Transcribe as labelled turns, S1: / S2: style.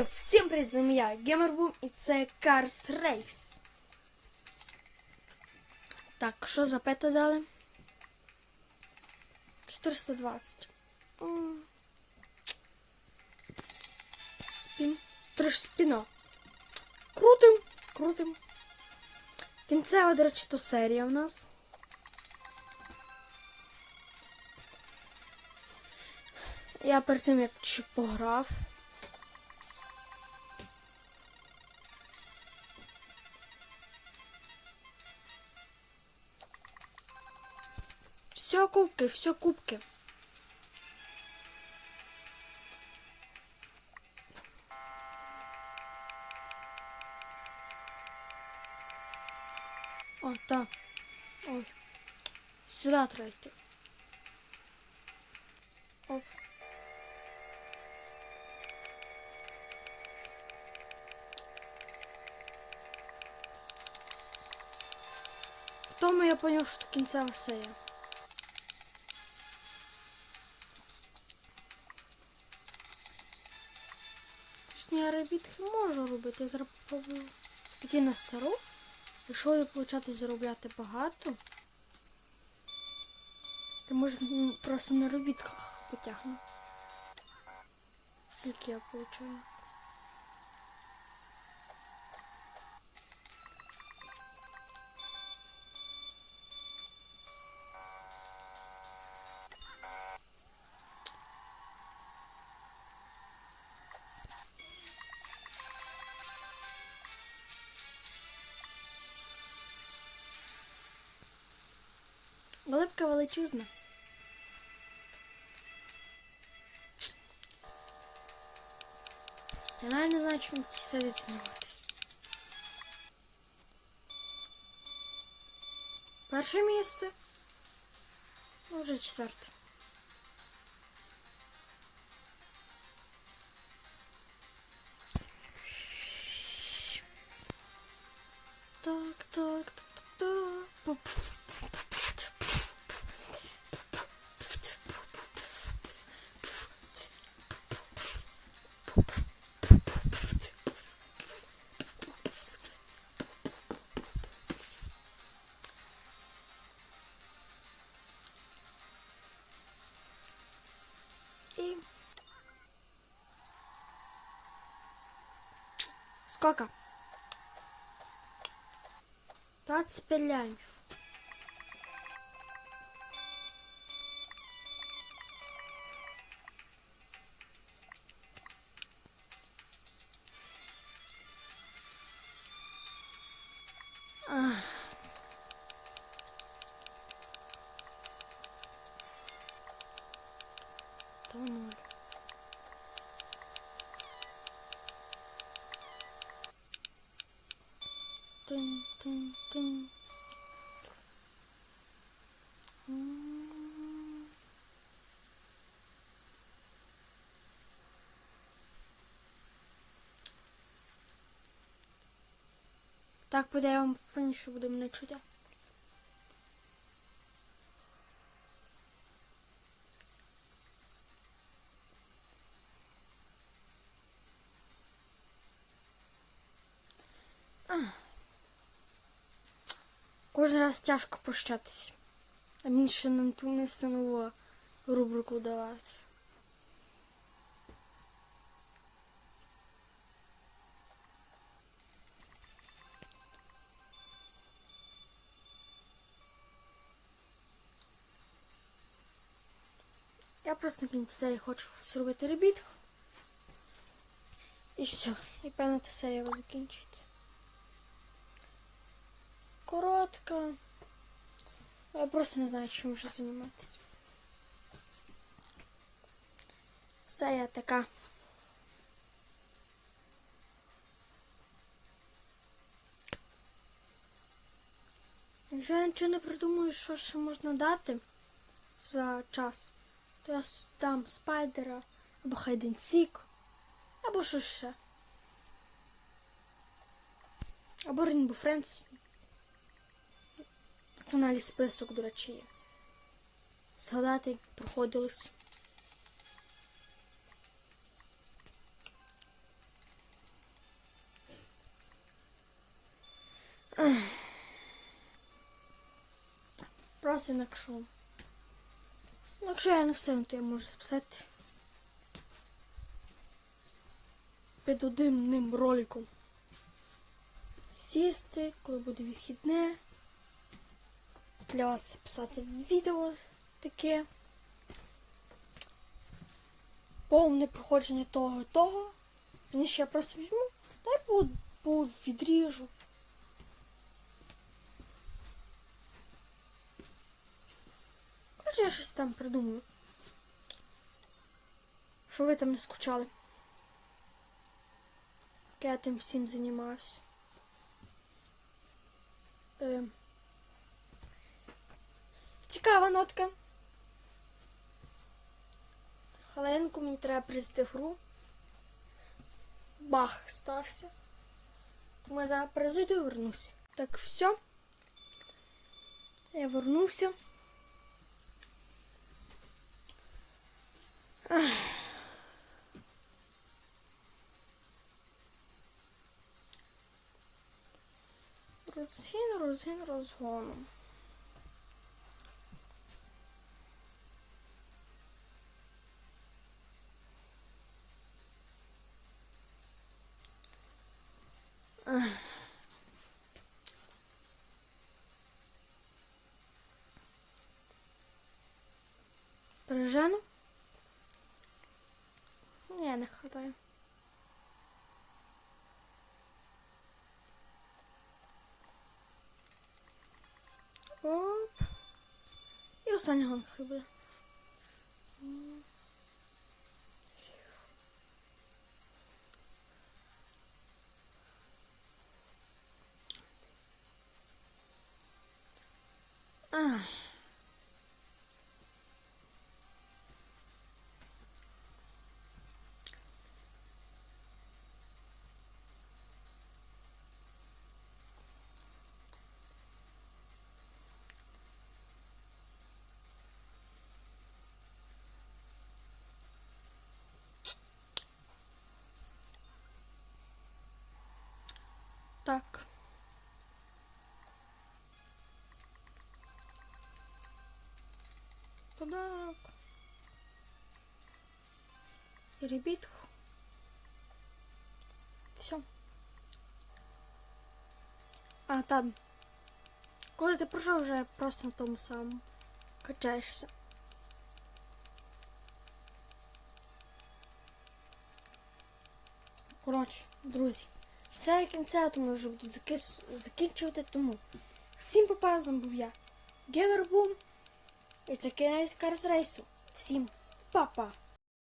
S1: Всім привіт, з я, Геймербум, і це Cars Race. Так, що за пета дали? 420. М. Спін. Трош спіно. Крутим, крутим. Кінцева, до речі, то серія в нас. Я перед тим як пограв. Все кубки, все кубки. О, так. Ой. Сюда треба йти. Оп. Тому я понял, що кінцева серія. Точні, я Ребітки можу робити. Я зараз піти на стару. Якщо я почати заробляти багато, то може просто на робітках потягну. Скільки я получаю. Велика величезна. Я навіть не знаю, чому ті серії зніматися. Перше місце. Ну, вже четверте. Так, так, так, так, так. Сколько? 25 лямів. Так, я вам фініше буде мене чути. Кожен раз тяжко прощатись. А мені ще на ту не станову рубрику давати. Я просто на кінці серії хочу зробити ребіт. І все. І певно та серія закінчиться. Коротка. Я просто не знаю, чим вже займатися. Серія така. Я нічого не придумаю, що ще можна дати за час, то я дам спайдера або хайденсік, або що ще. Або Rainbow Friends. На каналі список, до речі, є. Згадати, як проходились. Просто інакше. Ну, Якщо я не все, то я можу записати під одним роликом. Сісти, коли буде вихідне. Для вас писати відео таке. Повне проходження того і того. Мені ще я просто візьму, та й по відріжу. Короче, я щось там придумаю. Що ви там не скучали. Я тим всім займаюся. Е, цікава нотка. Хвилинку мені треба призити гру. Бах стався. Тому я зараз перезайду і вернуся. Так, все. Я вернувся. Розгін, розгін, розгоном. Ах. Ні, не хватає. Оп. І остання гонка буде. Ах. Так. Подарок. Ребіт. Все. А, там. Коли ти прожив вже просто на тому самому. Качаєшся. Коротше, друзі. Сега е кінцето между закінчувати тому. Всім попа замбув'я. Гемербум і це кінець Карс Рейсу. Всім па-па!